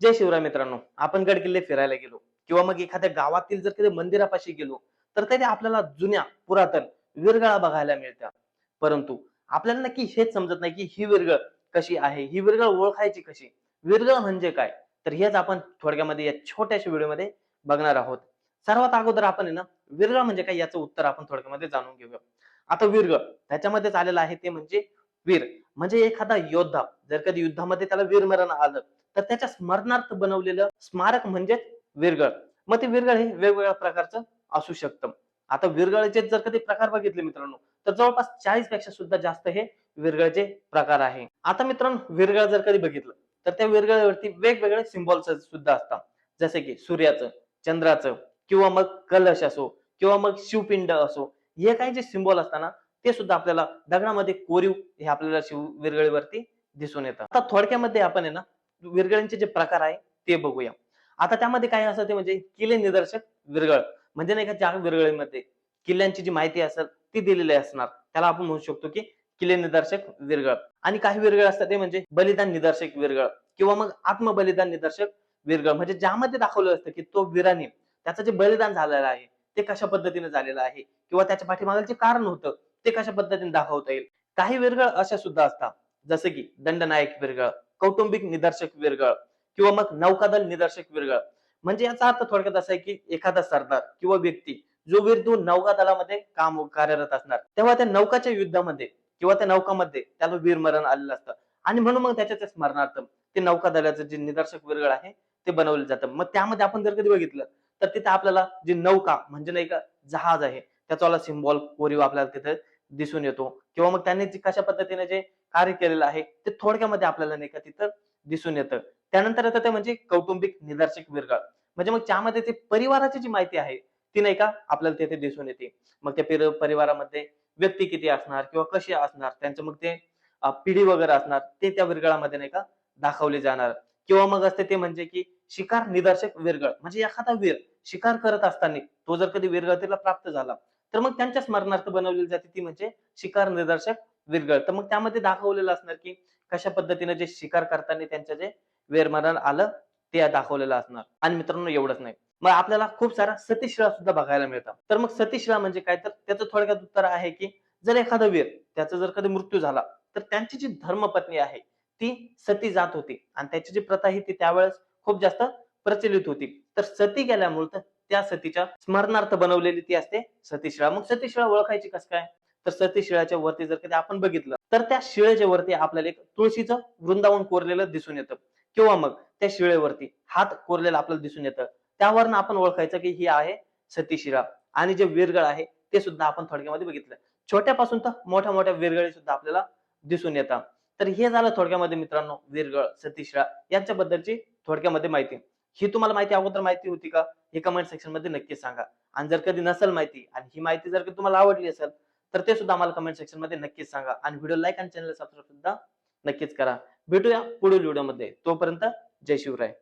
जय शिवराय मित्रांनो आपण गड किल्ले फिरायला गेलो किंवा मग एखाद्या गावातील जर कधी मंदिरापाशी गेलो तर तिथे आपल्याला जुन्या पुरातन विरगळा बघायला मिळतात परंतु आपल्याला नक्की हेच समजत नाही की ही विरगळ कशी आहे ही विरगळ ओळखायची कशी विरगळ म्हणजे काय? तर हेच आपण थोडक्यामध्ये या छोट्याशा व्हिडिओमध्ये बघणार आहोत. सर्वात अगोदर आपण आहे ना विरगळ म्हणजे काय याचं उत्तर आपण थोडक्यामध्ये जाणून घेऊया. आता विरगळ त्याच्यामध्येच आलेलं आहे ते म्हणजे वीर. म्हणजे एखादा योद्धा जर कधी युद्धामध्ये त्याला वीरमरण आलं तर त्याच्या स्मरणार्थ बनवलेलं स्मारक म्हणजेच विरगळ मग ते विरगळ हे वेगवेगळ्या प्रकारचं असू शकतं. आता विरगळचे जर कधी प्रकार बघितले मित्रांनो तर जवळपास चाळीसपेक्षा सुद्धा जास्त हे विरगळचे प्रकार आहे. आता मित्रांनो विरगळ जर कधी बघितलं तर त्या विरगळावरती वेगवेगळे सिम्बॉल्स सुद्धा असतात. जसे की सूर्याचं चंद्राचं किंवा मग कलश असो किंवा मग शिवपिंड असो हे काही जे सिम्बॉल असताना ते सुद्धा आपल्याला दगडामध्ये कोरीव हे आपल्याला शिव विरगळीवरती दिसून येतं. आता थोडक्यामध्ये आपण आहे ना विरगळींचे जे प्रकार आहे ते बघूया. आता त्यामध्ये काय असं ते म्हणजे किल्ले निदर्शक विरगळ म्हणजे नाही का ज्या विरगळीमध्ये किल्ल्यांची जी माहिती असेल ती दिलेली असणार. त्याला आपण म्हणू शकतो की किल्ले निदर्शक विरगळ आणि काही विरगळ असतात ते म्हणजे बलिदान निदर्शक विरगळ किंवा मग आत्मबलिदान निदर्शक विरगळ म्हणजे ज्यामध्ये दाखवलं असतं की तो वीराने त्याचं जे बलिदान झालेलं आहे ते कशा पद्धतीने झालेलं आहे किंवा त्याच्या पाठीमागे जे कारण होतं ते कशा पद्धतीने दाखवता येईल. काही विरगळ अशा सुद्धा असतात. जसे की दंडनायक विरगळ कौटुंबिक निदर्शक विरगळ किंवा मग नौकादल निदर्शक विरगळ म्हणजे याचा अर्थ थोडक्यात असा आहे की एखादा सरदार किंवा व्यक्ती जो वीर नौका दलामध्ये काम कार्यरत असणार तेव्हा त्या नौकाच्या युद्धामध्ये किंवा त्या नौकामध्ये त्याला वीरमरण आलेलं असतं. आणि म्हणून मग त्याच्या स्मरणार्थ ते नौका दलाचं जे निदर्शक विरगळ आहे ते बनवलं जातं. मग त्यामध्ये आपण जर कधी बघितलं तर तिथे आपल्याला जी नौका म्हणजे नाही का जहाज आहे त्याचा सिम्बॉल कोरीव आपल्याला तिथे दिसून येतो. किंवा मग त्यांनी जे कशा पद्धतीने जे कार्य केलेलं आहे ते थोडक्यामध्ये आपल्याला नाही का तिथं दिसून येतं. त्यानंतर येतं ते म्हणजे कौटुंबिक निदर्शक विरगळ म्हणजे मग त्यामध्ये ते परिवाराची जी माहिती आहे ती नाही का आपल्याला तिथे दिसून येते. मग त्या परिवारामध्ये व्यक्ती किती असणार किंवा कशी असणार त्यांचं मग ते पिढी वगैरे असणार ते त्या विरगळामध्ये नाही का दाखवले जाणार. किंवा मग असते ते म्हणजे की शिकार निदर्शक विरगळ म्हणजे एखादा वीर शिकार करत असताना तो जर कधी विरगळतीला प्राप्त झाला तर मग त्यांच्या स्मरणार्थ बनवलेली जाते ती म्हणजे शिकार निदर्शक विरगळ. तर मग त्यामध्ये दाखवलेलं असणार की कशा पद्धतीने जे शिकार करताना त्यांचं जे वेरमरण आलं ते दाखवलेलं असणार. आणि मित्रांनो एवढंच नाही. मग आपल्याला खूप सारा सतीशिळा सुद्धा बघायला मिळतात. तर मग सतीशिळा म्हणजे काय? तर त्याचं थोडक्यात उत्तर आहे की जर एखादा वीर त्याचा जर कधी मृत्यू झाला तर त्यांची जी धर्मपत्नी आहे ती सती जात होती. आणि त्याची जी प्रथा ही ती त्यावेळेस खूप जास्त प्रचलित होती. तर सती गेल्यामुळे तर त्या सतीच्या स्मरणार्थ बनवलेली ती असते. सतीशिळा मग सतीशिळा ओळखायची कस काय? तर सतीशिळाच्या वरती जर कधी आपण बघितलं तर त्या शिळेच्या वरती आपल्याला एक तुळशीचं वृंदावन कोरलेलं दिसून येतं. किंवा मग त्या शिळेवरती हात कोरलेला आपल्याला दिसून येतं. त्यावरनं आपण ओळखायचं की ही आहे सतीशिळा आणि जे विरगळ आहे ते सुद्धा आपण थोडक्यामध्ये बघितलं. छोट्यापासून तर मोठ्या मोठ्या विरगळी सुद्धा आपल्याला दिसून येतात. तर हे झालं थोडक्यामध्ये मित्रांनो विरगळ सतीशिळा यांच्याबद्दलची थोडक्यामध्ये माहिती. ही तुम्हाला माहिती अगोदर माहिती होती का? हे कमेंट सेक्शनमध्ये नक्की सांगा. आणि जर कधी नसेल माहिती आणि ही माहिती जर तुम्हाला आवडली असेल तर ते सुद्धा आम्हाला कमेंट सेक्शनमध्ये नक्कीच सांगा. आणि व्हिडिओ लाईक आणि चॅनल सबस्क्राईब सुद्धा नक्कीच करा. भेटूया पुढील व्हिडिओमध्ये. तोपर्यंत जय शिवराय.